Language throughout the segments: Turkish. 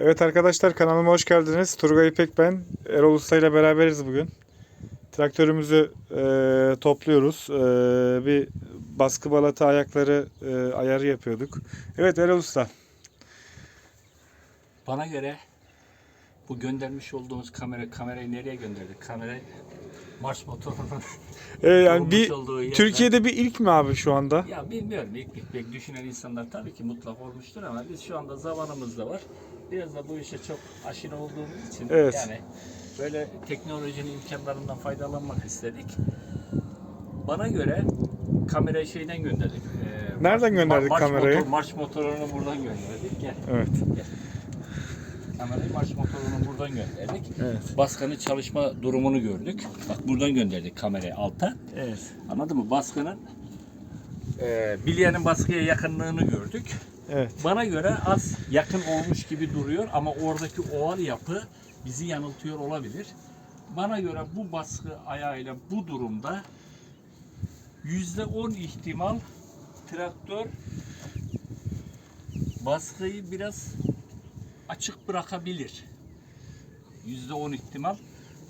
Evet arkadaşlar kanalıma hoş geldiniz. Turgay İpek ben. Erol Usta ile beraberiz bugün. Traktörümüzü e, topluyoruz. E, bir baskı balata ayakları e, ayarı yapıyorduk. Evet Erol Usta. Bana göre bu göndermiş olduğumuz kamera kamerayı nereye gönderdik? Kamerayı marş motorunun E, yani olmuş bir olduğu Türkiye'de bir ilk mi abi şu anda? Ya bilmiyorum ilk ilk pek düşünen insanlar tabii ki mutlak olmuştur ama biz şu anda zamanımız da var. Biraz da bu işe çok aşina olduğumuz için Evet. yani böyle teknolojinin imkanlarından faydalanmak istedik. Bana göre kamerayı şeyden gönderdik. Ee, Nereden gönderdik marş kamerayı? Motor, marş motorunu buradan gönderdik. Gel. Evet. Kamerayı marş motorunu buradan gönderdik. Evet. Baskının çalışma durumunu gördük. Bak buradan gönderdik kamerayı alta. Evet. Anladın mı? Baskının e, bilyenin baskıya yakınlığını gördük. Evet. Bana göre az yakın olmuş gibi duruyor ama oradaki oval yapı bizi yanıltıyor olabilir. Bana göre bu baskı ayağıyla bu durumda yüzde on ihtimal traktör baskıyı biraz açık bırakabilir. Yüzde on ihtimal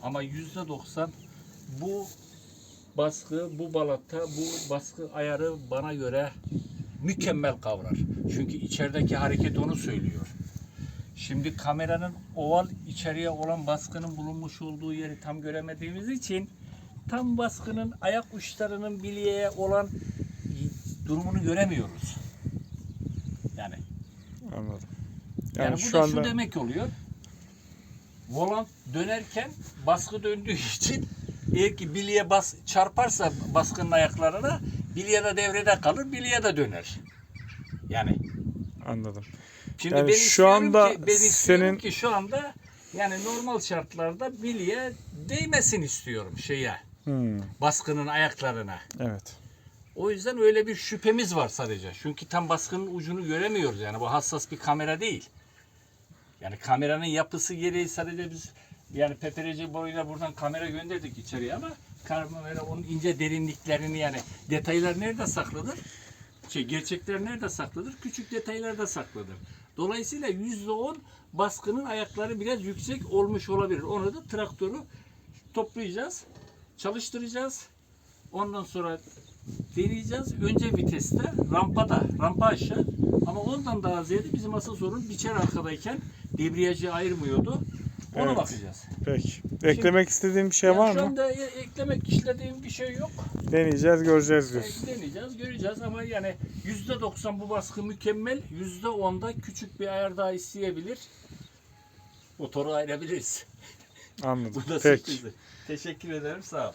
ama yüzde doksan bu baskı, bu balata, bu baskı ayarı bana göre mükemmel kavrar. Çünkü içerideki hareket onu söylüyor. Şimdi kameranın oval içeriye olan baskının bulunmuş olduğu yeri tam göremediğimiz için tam baskının ayak uçlarının bilyeye olan durumunu göremiyoruz. Yani Anladım. Yani, Yani bu şu da anda şu demek oluyor. Volant dönerken baskı döndüğü için eğer ki bilye bas çarparsa baskının ayaklarına bilye de devrede kalır, bilye de döner. Yani anladım. şimdi Yani ben şu anda ki, ben senin- ki şu anda yani normal şartlarda bilye değmesin istiyorum şeye Hmm, baskının ayaklarına. evet. O yüzden öyle bir şüphemiz var sadece. Çünkü tam baskının ucunu göremiyoruz yani bu hassas bir kamera değil. Yani kameranın yapısı gereği sadece biz yani PPRC boyuyla buradan kamera gönderdik içeriye ama kamera onun ince derinliklerini yani detaylar nerede saklıdır? Şey, gerçekler nerede saklıdır? Küçük detaylarda saklıdır. Dolayısıyla %10 baskının ayakları biraz yüksek olmuş olabilir. Onu da traktörü toplayacağız, çalıştıracağız. Ondan sonra deneyeceğiz. Önce viteste, rampada, rampa aşağı. Ama ondan daha ziyade bizim asıl sorun biçer arkadayken debriyajı ayırmıyordu. Ona Evet. bakacağız. Peki. Eklemek istediğim bir şey Yani var şu mı? anda e- eklemek işlediğim bir şey yok. Deneyeceğiz, göreceğiz diyorsun. E, Deneyeceğiz, göreceğiz ama yani yüzde doksan bu baskı mükemmel. Yüzde onda küçük bir ayar daha isteyebilir. Motoru ayırabiliriz. Anladım. Peki. sürprizi. Teşekkür ederim, sağ ol.